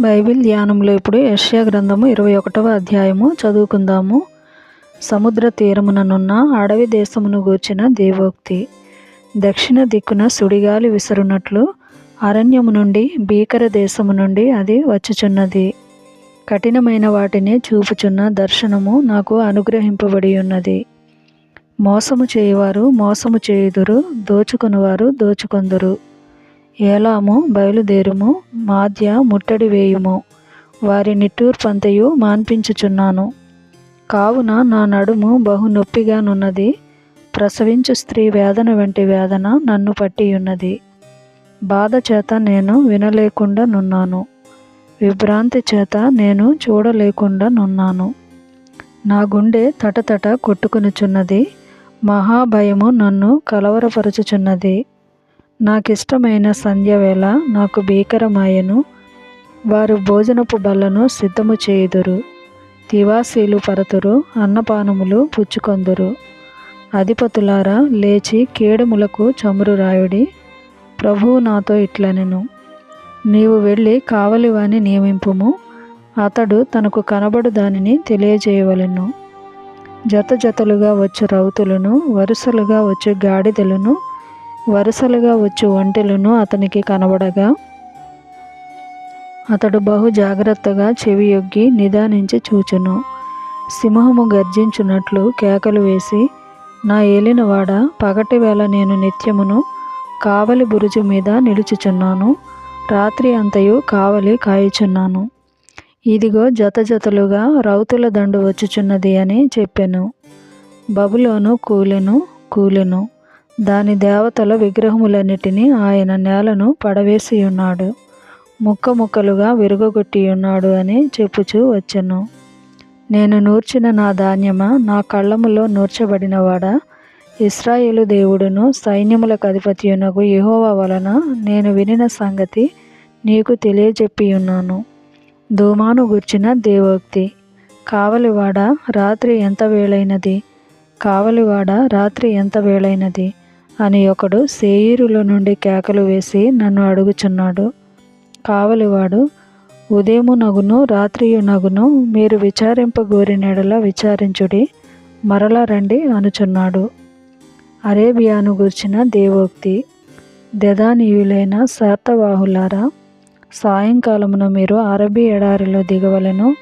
Bible ధ్యానంలో ఇప్పుడు యష్యా గ్రంథము ఇరవై ఒకటవ అధ్యాయము చదువుకుందాము. సముద్ర తీరముననున్న అడవి దేశమును గూర్చిన దేవోక్తి. దక్షిణ దిక్కున సుడిగాలి విసరునట్లు అరణ్యము నుండి భీకర దేశము నుండి అది వచ్చుచున్నది. కఠినమైన వాటిని చూపుచున్న దర్శనము నాకు అనుగ్రహింపబడి ఉన్నది మోసము చేయువారు మోసము చేయుదురు దోచుకునివారు దోచుకొందురు. ఏలాము బయలుదేరుము మాధ్య ముట్టడి వేయుము. వారి నిట్టూర్పంతయు మాన్పించుచున్నాను. కావున నా నడుము బహు నొప్పిగానున్నది ప్రసవించు స్త్రీ వేదన వంటి వేదన నన్ను పట్టియున్నది. బాధ చేత నేను వినలేకుండా నున్నాను. విభ్రాంతి చేత నేను చూడలేకుండా నున్నాను. నా గుండె తటతట కొట్టుకునుచున్నది. మహాభయము నన్ను కలవరపరుచుచున్నది. నాకిష్టమైన సంధ్యవేళ నాకు భీకరమాయను. వారు భోజనపు బల్లను సిద్ధము చేయుదురు. తివాసీలు పరతురు అన్నపానములు పుచ్చుకొందురు. అధిపతులారా లేచి కేడములకు చమురు రాయుడి. ప్రభువు నాతో ఇట్లనెను. నీవు వెళ్ళి కావలివాని నియమింపుము. అతడు తనకు కనబడు దానిని తెలియజేయవలెను. జత జతలుగా వచ్చు రౌతులను వరుసలుగా వచ్చు గాడిదలను వరుసలుగా వచ్చు ఒంటెలను అతనికి కనబడగా అతడు బహు జాగ్రత్తగా చెవి యొగ్గి నిదానించి చూచును. సింహము గర్జించున్నట్లు కేకలు వేసి నా ఏలినవాడ పగటి వేళ నేను నిత్యమును కావలి బురుజు మీద నిలుచుచున్నాను. రాత్రి అంతయు కావలి కాయుచున్నాను. ఇదిగో జత జతలుగా రౌతుల దండు వచ్చుచున్నది అని చెప్పాను. బబులోను కూలెను కూలెను. దాని దేవతల విగ్రహములన్నిటినీ ఆయన నేలను పడవేసి ఉన్నాడు ముక్క ముక్కలుగా విరుగగొట్టి ఉన్నాడు అని చెప్పుచూ వచ్చెను. నేను నూర్చిన నా ధాన్యమా నా కళ్ళములో నూర్చబడినవాడా? ఇస్రాయేలు దేవుడును సైన్యములకు అధిపతియునకు యహోవా వలన నేను వినిన సంగతి నీకు తెలియజెప్పి ఉన్నాను ధూమాను గుర్చిన దేవోక్తి కావలివాడ రాత్రి ఎంత వేళైనది? కావలివాడ రాత్రి ఎంత వేళైనది? అని ఒకడు సేయిరుల నుండి కేకలు వేసి నన్ను అడుగుచున్నాడు. కావలివాడు ఉదయము నగును రాత్రియు నగును మీరు విచారింపగోరినెడలా విచారించుడి మరల రండి అనుచున్నాడు. అరేబియాను గూర్చిన దేవోక్తి దదానీయులైన శార్తవాహులారా సాయంకాలమున మీరు అరబీ ఎడారిలో దిగవలను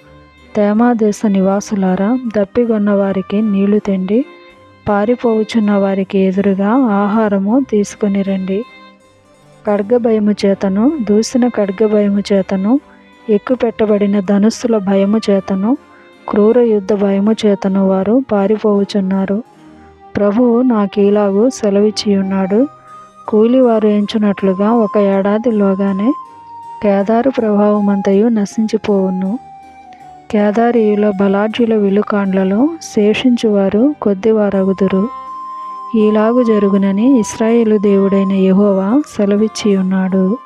తేమాదేశ నివాసులారా దప్పిగొన్న వారికి నీళ్ళు తెండి పారిపోవుచున్న వారికి ఎదురుగా ఆహారము తీసుకొని రండి. ఖడ్గభయము చేతను దూసిన ఖడ్గభయము చేతను ఎక్కుపెట్టబడిన ధనుస్సుల భయము చేతను క్రూర యుద్ధ భయము చేతను వారు పారిపోవుచున్నారు. ప్రభువు నాకీలాగు సెలవిచ్చి ఉన్నాడు కూలివారు ఎంచునట్లుగా ఒక ఏడాదిలోగానే కేదారు ప్రభావమంతయు నశించిపోవును. కేదారీయుల బలాఢ్యుల విలుకాండ్లలో శేషించువారు కొద్దివారగుదురు. ఈలాగు జరుగునని ఇస్రాయేలు దేవుడైన యెహోవా సెలవిచ్చి ఉన్నాడు